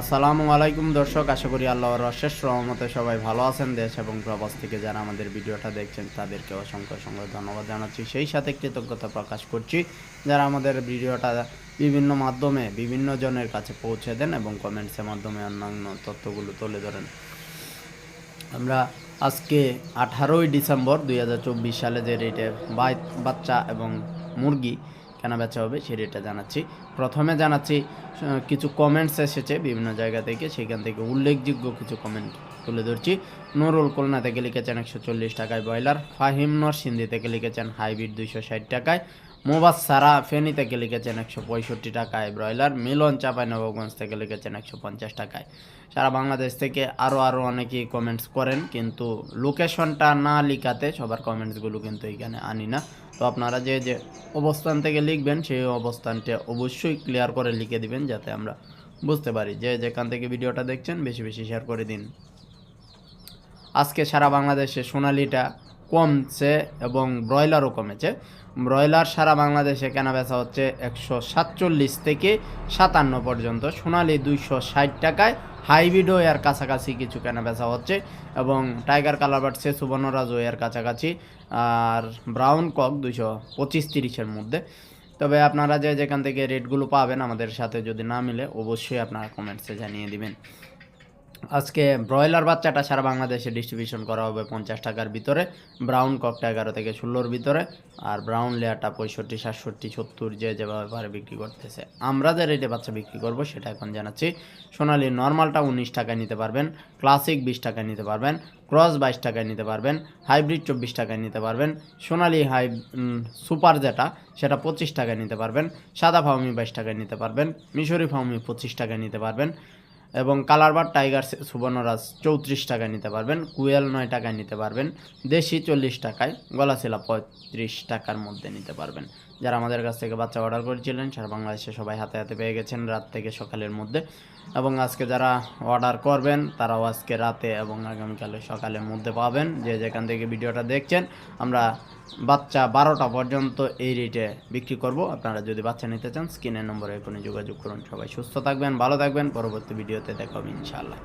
আসসালামু আলাইকুম দর্শক, আশা করি আল্লাহর অশেষ রহমতে সবাই ভালো আছেন। দেশ এবং প্রবাস থেকে যারা আমাদের ভিডিওটা দেখছেন, তাদেরকে অসংখ্য অসংখ্য ধন্যবাদ জানাচ্ছি। সেই সাথে কৃতজ্ঞতা প্রকাশ করছি, যারা আমাদের ভিডিওটা বিভিন্ন মাধ্যমে, বিভিন্ন জনের কাছে পৌঁছে দেন এবং কমেন্টসের মাধ্যমে অন্যান্য তথ্যগুলো তুলে ধরেন। আমরা আজকে আঠারোই ডিসেম্বর দুই হাজার চব্বিশ সালে যে রেটে বাচ্চা এবং মুরগি কেনা বেচা হবে সেটা জানাচ্ছি। প্রথমে জানাচ্ছি কিছু কমেন্টস এসেছে বিভিন্ন জায়গা থেকে, সেখান থেকে উল্লেখযোগ্য কিছু কমেন্ট তুলে ধরছি। নুরুল খুলনা থেকে লিখেছেন একশো চল্লিশ টাকায় ব্রয়লার, ফাহিম নর সিন্ধি থেকে লিখেছেন হাইব্রিড দুইশো ষাট টাকায়। মোবাস সারা ফেনী থেকে লিখেছেন একশো পঁয়ষট্টি টাকায় ব্রয়লার, মিলন চাপাই নবগঞ্জ থেকে লিখেছেন একশো পঞ্চাশ টাকায়। সারা বাংলাদেশ থেকে আরও আরও অনেকেই কমেন্টস করেন, কিন্তু লোকেশনটা না লিখাতে সবার কমেন্টসগুলো কিন্তু এখানে আনি না। তো আপনারা যে যে অবস্থান থেকে লিখবেন, সেই অবস্থানটা অবশ্যই ক্লিয়ার করে লিখে দিবেন যাতে আমরা বুঝতে পারি। যে যেখান থেকে ভিডিওটা দেখছেন, বেশি বেশি শেয়ার করে দিন। আজকে সারা বাংলাদেশে সোনালিটা কমছে এবং ব্রয়লারও কমেছে। ব্রয়লার সারা বাংলাদেশে কেনা বেচা হচ্ছে একশো সাতচল্লিশ থেকে সাতান্ন পর্যন্ত। সোনালি দুইশো ষাট টাকায় হাইব্রিডও এর কাছাকাছি কিছু কেনা বেচা হচ্ছে এবং টাইগার কালার বাড়ছে সুবর্ণরাজও এর কাছাকাছি আর ব্রাউন কক দুইশো পঁচিশ তিরিশের মধ্যে। তবে আপনারা যে যেখান থেকে রেটগুলো পাবেন আমাদের সাথে যদি না মিলে, অবশ্যই আপনারা কমেন্টসে জানিয়ে দিবেন। আজকে ব্রয়লার বাচ্চাটা সারা বাংলাদেশে ডিস্ট্রিবিউশন করা হবে পঞ্চাশ টাকার ভিতরে ব্রাউন ককটা এগারো থেকে ষোলোর ভিতরে, আর ব্রাউন লেয়ারটা পঁয়ষট্টি, সাতষট্টি, সত্তর যে যেভাবে পারে বিক্রি করতেছে। আমরা যে রেটে বাচ্চা বিক্রি করব সেটা এখন জানাচ্ছি। সোনালি নর্মালটা উনিশ টাকায় নিতে পারবেন ক্লাসিক বিশ টাকায় নিতে পারবেন ক্রস বাইশ টাকায় নিতে পারবেন হাইব্রিড চব্বিশ টাকায় নিতে পারবেন, সোনালি হাই সুপার যেটা, সেটা পঁচিশ টাকায় নিতে পারবেন, সাদা ফাউমি বাইশ টাকায় নিতে পারবেন, মিশরি ফাউমি পঁচিশ টাকায় নিতে পারবেন এবং কালারবার টাইগার সুবর্ণরাজ চৌত্রিশ টাকায় নিতে পারবেন, কুয়েল নয় টাকায় নিতে পারবেন, দেশি চল্লিশ টাকায়, গলাশিলা পঁয়ত্রিশ টাকার মধ্যে নিতে পারবেন। যারা আমাদের কাছ থেকে বাচ্চা অর্ডার করেছিলেন, সারা বাংলাদেশে সবাই হাতে হাতে পেয়ে গেছেন রাত থেকে সকালের মধ্যে। এবং আজকে যারা অর্ডার করবেন, তারাও আজকে রাতে এবং আগামীকালে সকালের মধ্যে পাবেন। যে যেখান থেকে ভিডিওটা দেখছেন, আমরা বাচ্চা বারোটা পর্যন্ত এই রেটে বিক্রি করব। আপনারা যদি বাচ্চা নিতে চান, স্ক্রিনের নম্বরে এখনই যোগাযোগ করুন। সবাই সুস্থ থাকবেন, ভালো থাকবেন। পরবর্তী ভিডিওতে দেখাবো ইনশাআল্লাহ।